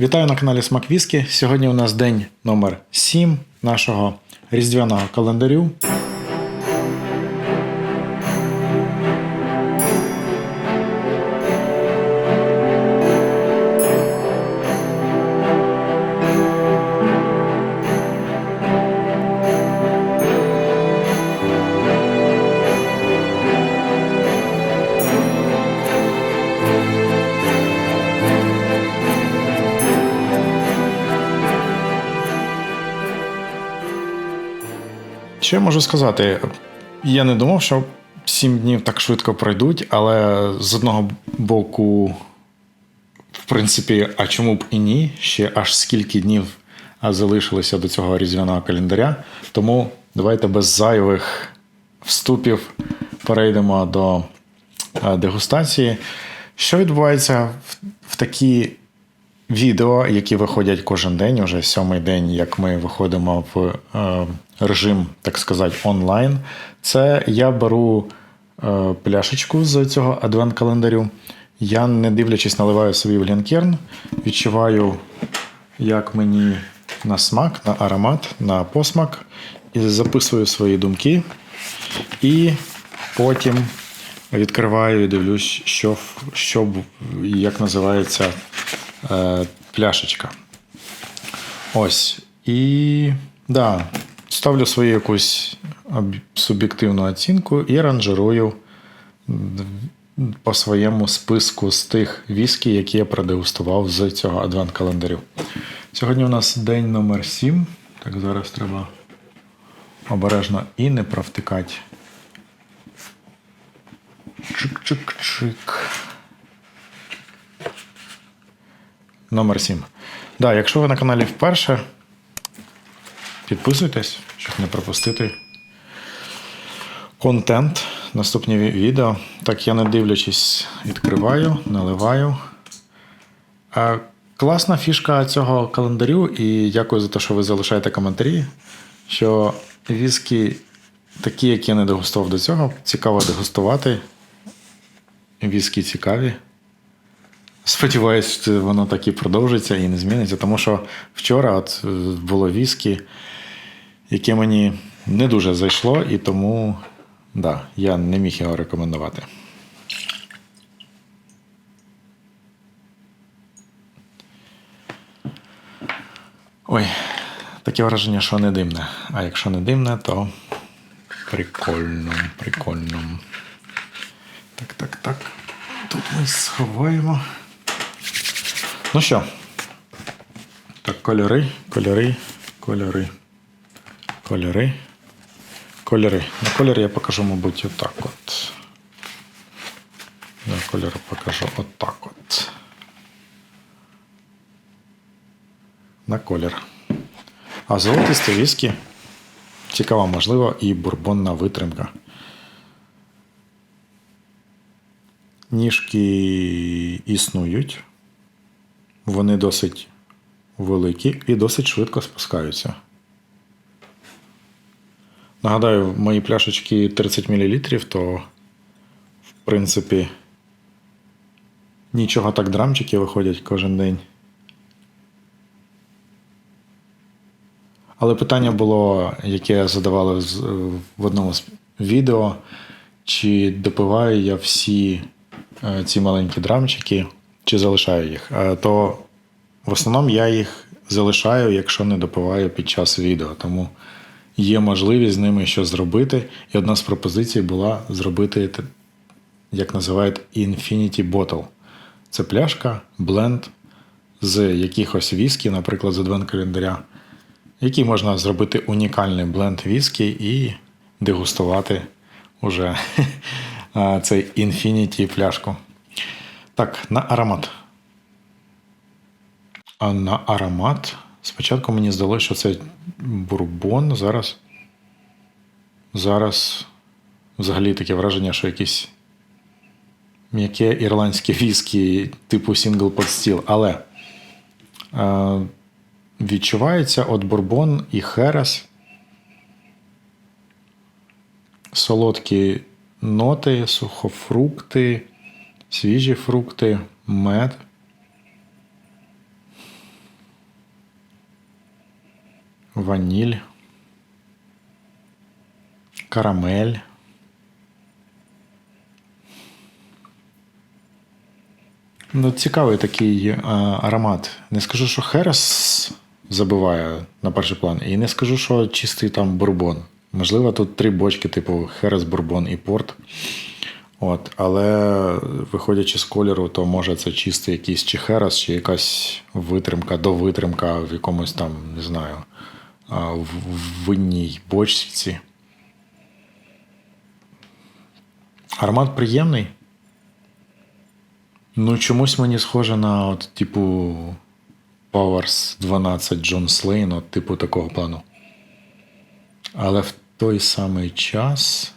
Вітаю на каналі Смак Віскі. Сьогодні у нас день номер 7 нашого різдвяного календарю. Що я можу сказати? Я не думав, що 7 днів так швидко пройдуть, але з одного боку, в принципі, а чому б і ні? Ще аж скільки днів залишилося до цього різдвяного календаря. Тому давайте без зайвих вступів перейдемо до дегустації. Що відбувається в такі відео, які виходять кожен день, уже сьомий день, як ми виходимо в е, режим, так сказати, онлайн. Це я беру е, пляшечку з цього адвент-календарю. Я, не дивлячись, наливаю собі в лінкерн, відчуваю, як мені на смак, на аромат, на посмак, і записую свої думки. І потім відкриваю і дивлюсь, що, що як називається е, пляшечка. Ось. І да, ставлю свою якусь суб'єктивну оцінку і ранжирую по своєму списку з тих віскі, які я продегустував з цього адвент-календарю. Сьогодні у нас день номер 7. Так, зараз треба обережно і не провтикати. Чик-чик-чик. Номер 7. Да, якщо ви на каналі вперше, підписуйтесь, щоб не пропустити контент, наступні відео. Так, я не дивлячись, відкриваю, наливаю. А, класна фішка цього календарю, і дякую за те, що ви залишаєте коментарі. Що віскі, такі, які я не дегустував до цього, цікаво дегустувати. Віскі цікаві. Сподіваюсь, воно так і продовжиться і не зміниться, тому що вчора от е, було віскі, яке мені не дуже зайшло, і тому да, я не міг його рекомендувати. Ой, таке враження, що не димне. А якщо не димне, то прикольно, прикольно. Так, так, так. Тут ми сховаємо. Ну що? Так, кольори, кольори, кольори, кольори, кольори. На кольори я покажу, мабуть, отак от. На кольори покажу отак от. На колір. А золотисті віскі. Цікава, можливо, і бурбонна витримка. Ніжки існують. Вони досить великі і досить швидко спускаються. Нагадаю, мої пляшечки 30 мл, то, в принципі, нічого так драмчики виходять кожен день. Але питання було, яке задавали в одному з відео, чи допиваю я всі е, ці маленькі драмчики, чи залишаю їх. Е, То в основному я їх залишаю, якщо не допиваю під час відео. Тому є можливість з ними щось зробити. І одна з пропозицій була зробити, як називають, Infinity Bottle. Це пляшка, бленд з якихось віскі, наприклад, з адвент календаря, який можна зробити унікальний бленд віскі і дегустувати уже цей Infinity пляшку. Так, на аромат. А на аромат. Спочатку мені здалося, що це бурбон. Зараз. Зараз взагалі таке враження, що якийсь м'яке ірландське віскі, типу Single Pot Still. Але е, відчувається от бурбон і херес. Солодкі ноти, сухофрукти, свіжі фрукти, мед. Ваніль, карамель. Ну, Цікавий такий а, аромат. Не скажу, що Херес забиває на перший план, і не скажу, що чистий там бурбон. Можливо, тут три бочки, типу Херес, бурбон і порт. От, але виходячи з кольору, то може це чистий якийсь чи Херес, чи якась витримка, довитримка в якомусь там, не знаю, в винній бочці. Аромат приємний. Ну, чомусь мені схоже на, от, типу, Powers 12 Джон Слейн, от, типу такого плану. Але в той самий час,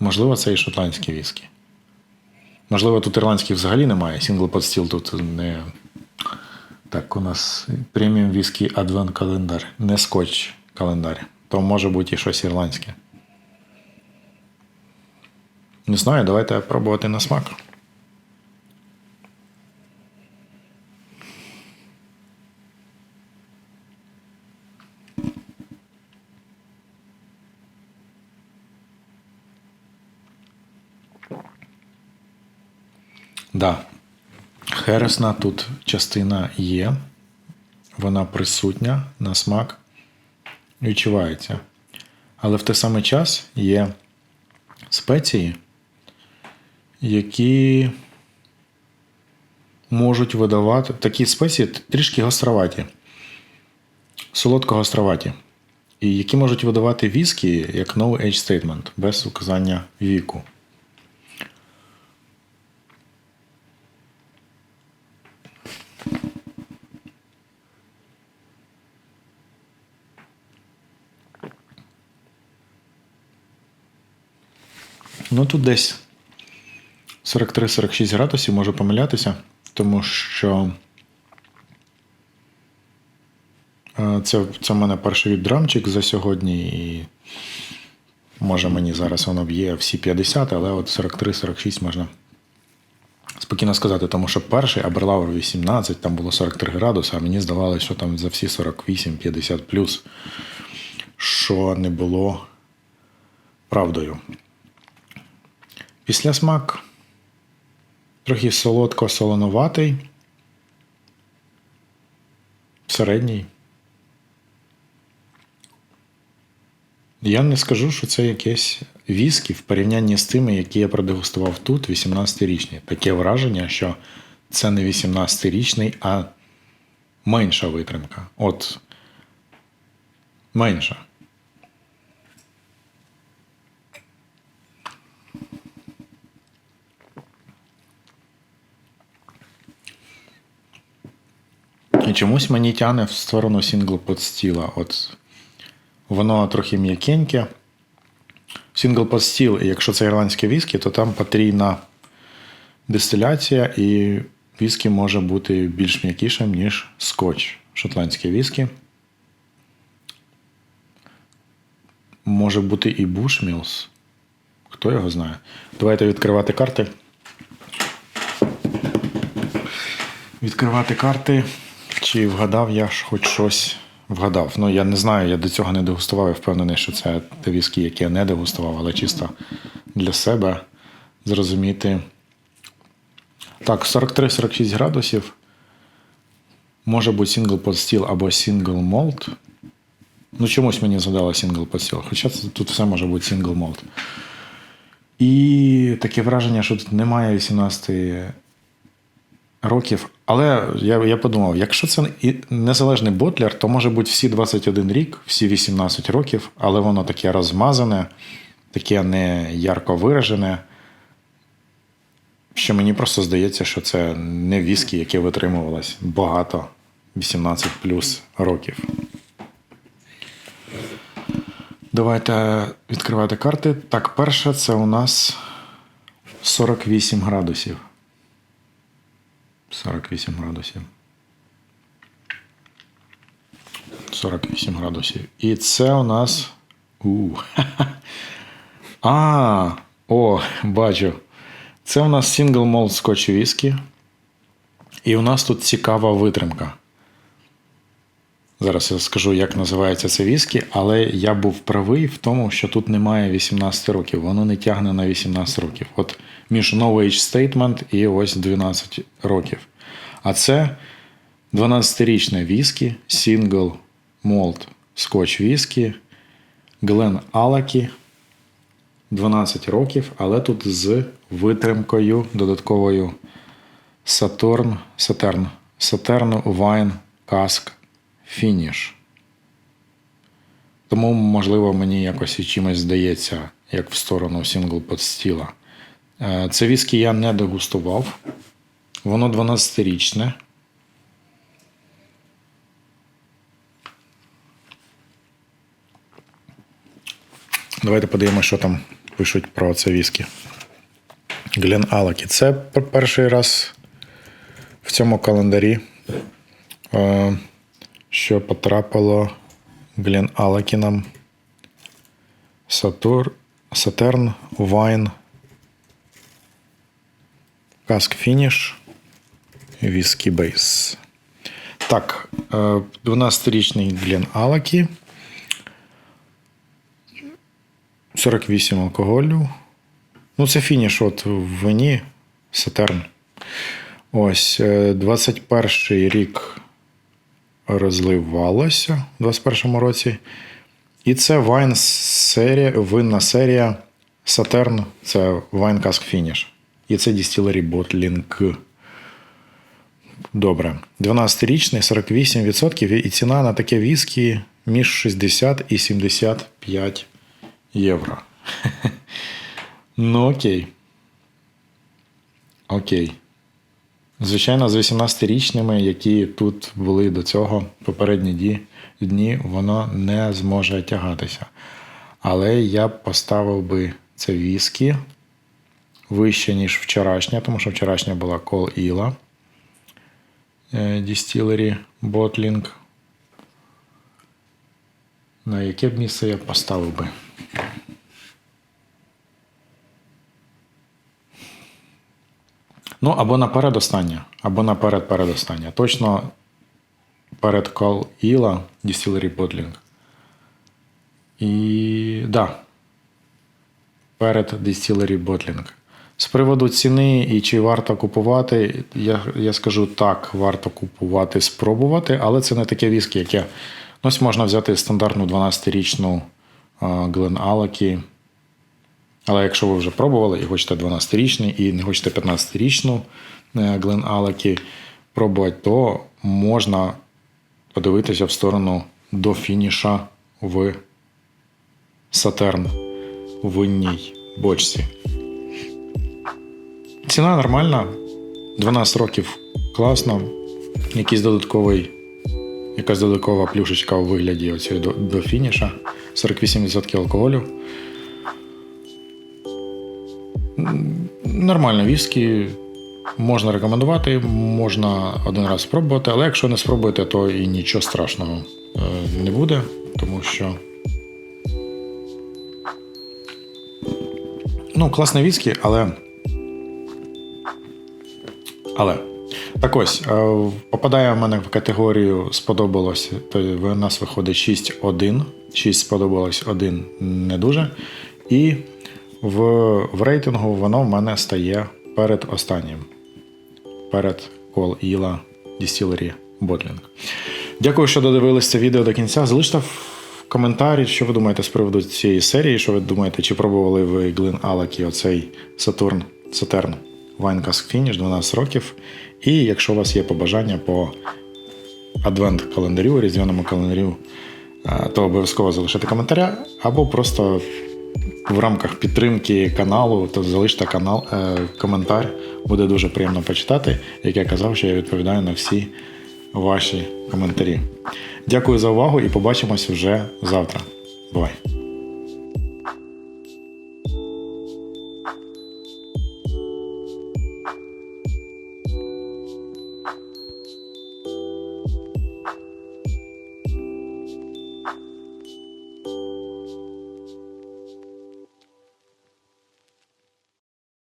можливо, це і шотландські віскі. Можливо, тут ірландських взагалі немає. Сінгл под стіл тут не. Так, у нас преміум віскі адвент календар, не скотч календар. То може бути і щось ірландське. Не знаю, давайте пробувати на смак. Да. Хересна тут частина є. Вона присутня на смак. Відчувається. Але в той самий час є спеції, які можуть видавати такі спеції трішки гостроваті, солодко гостроваті. І які можуть видавати віскі як no age statement без указання віку. Ну тут десь 43-46 градусів можу помилятися, тому що е, це, це в мене перший віддрамчик за сьогодні, і може мені зараз воно б'є всі 50, але от 43-46 можна спокійно сказати, тому що перший Аберлауер 18, там було 43 градуси, а мені здавалося, що там за всі 48-50 плюс, що не було правдою. Після смак трохи солодко-солонуватий, середній. Я не скажу, що це якесь віскі в порівнянні з тими, які я продегустував тут, 18-річні. Таке враження, що це не 18-річний, а менша витримка. От менша. Чомусь мені тяне в сторону сінгл под стіла. От воно трохи м'якеньке. Сінгл под стіл, і якщо це ірландське віскі, то там потрійна дистиляція, і віскі може бути більш м'якішим, ніж скотч. Шотландське віскі. Може бути і бушмілс. Хто його знає? Давайте відкривати карти. Відкривати карти. Чи вгадав я ж хоч щось вгадав? Ну, я не знаю, я до цього не дегустував. Я впевнений, що це те віскі, які я не дегустував, але чисто для себе зрозуміти. Так, 43-46 градусів. Може бути сингл под стіл або сингл молт. Ну, чомусь мені згадало сингл под стіл. Хоча тут все може бути сингл молт. І таке враження, що тут немає 18 років. Але я я подумав, якщо це незалежний ботлер, то може бути всі 21 рік, всі 18 років, але воно таке розмазане, таке не ярко виражене. Що мені просто здається, що це не віскі, яке витримувалось багато 18 плюс років. Давайте відкривати карти. Так, перше, це у нас 48 градусів. 48 градусів. 48 градусів. І це у нас. У. А, о, бачу. Це у нас сингл молд скотч віскі. І у нас тут цікава витримка. Зараз я скажу, як називається це віскі, але я був правий в тому, що тут немає 18 років, воно не тягне на 18 років. От між No Age Statement і ось 12 років. А це 12-річне віскі, Single Malt Scotch віскі, Глен Алакі 12 років, але тут з витримкою додатковою Saturn, Saturn, Saturn Wine Cask Finish. Тому, можливо, мені якось і чимось здається, як в сторону сингл под стіла. Е, Це віскі я не дегустував. Воно 12-річне. Давайте подивимося, що там пишуть про це віскі. Глен Алакі. Це перший раз в цьому календарі, е, що потрапило Глен Алакі нам. Сатур, Сатерн, Вайн, Каск Фініш, Віскі Бейс. Так, е, 12-річний Глен Алакі. 48 алкоголю. Ну, це фініш от в вині Сатерн. Ось, е, 21 рік розливалося у 21-му році. І це вайн серія, винна серія Сатерн. Це Wine Cask Finish. І це Distillery Bottling. Добре. 12-річний, 48%, і ціна на таке віскі між 60 і 75 євро. Ну, окей. Окей. Звичайно, з 18-річними, які тут були до цього попередні дні, воно не зможе тягатися. Але я поставив би це віскі вище, ніж вчорашня, тому що вчорашня була Call Іла Distillery Bottling. На яке б місце я поставив би? Ну, або на передостання, або на перед передостання. Точно перед Call Іла Distillery Bottling. І да. Перед Distillery Bottling. З приводу ціни і чи варто купувати, я, я скажу так, варто купувати, спробувати, але це не таке віскі, яке. Ось можна взяти стандартну 12-річну Глен Алакі. Але якщо ви вже пробували і хочете 12-річний, і не хочете 15-річну Глен Алакі пробувати, то можна подивитися в сторону до фініша в Сатерн у винній бочці. Ціна нормальна. 12 років класно. Якийсь додатковий, якась додаткова плюшечка у вигляді оцієї до, до фініша. 48% алкоголю. Нормально віскі. Можна рекомендувати, можна один раз спробувати, але якщо не спробуєте, то і нічого страшного е, не буде, тому що. Ну, класне віскі, але. Але. Так ось, е, попадає в мене в категорію сподобалось, то в нас виходить 6-1. 6 сподобалось, 1 не дуже. І в, в рейтингу воно в мене стає перед останнім. Перед Call Іла Distillery Bottling. Дякую, що додивились це відео до кінця. Залиште в коментарі, що ви думаєте з приводу цієї серії, що ви думаєте, чи пробували ви Глин Алакі оцей Saturn, Saturn Cask Finish 12 років. І якщо у вас є побажання по адвент-календарю, різдвяному календарю, е, то обов'язково залишайте коментаря або просто в рамках підтримки каналу, то залиште канал, е, коментар. Буде дуже приємно почитати. Як я казав, що я відповідаю на всі ваші коментарі. Дякую за увагу і побачимось вже завтра. Бувай!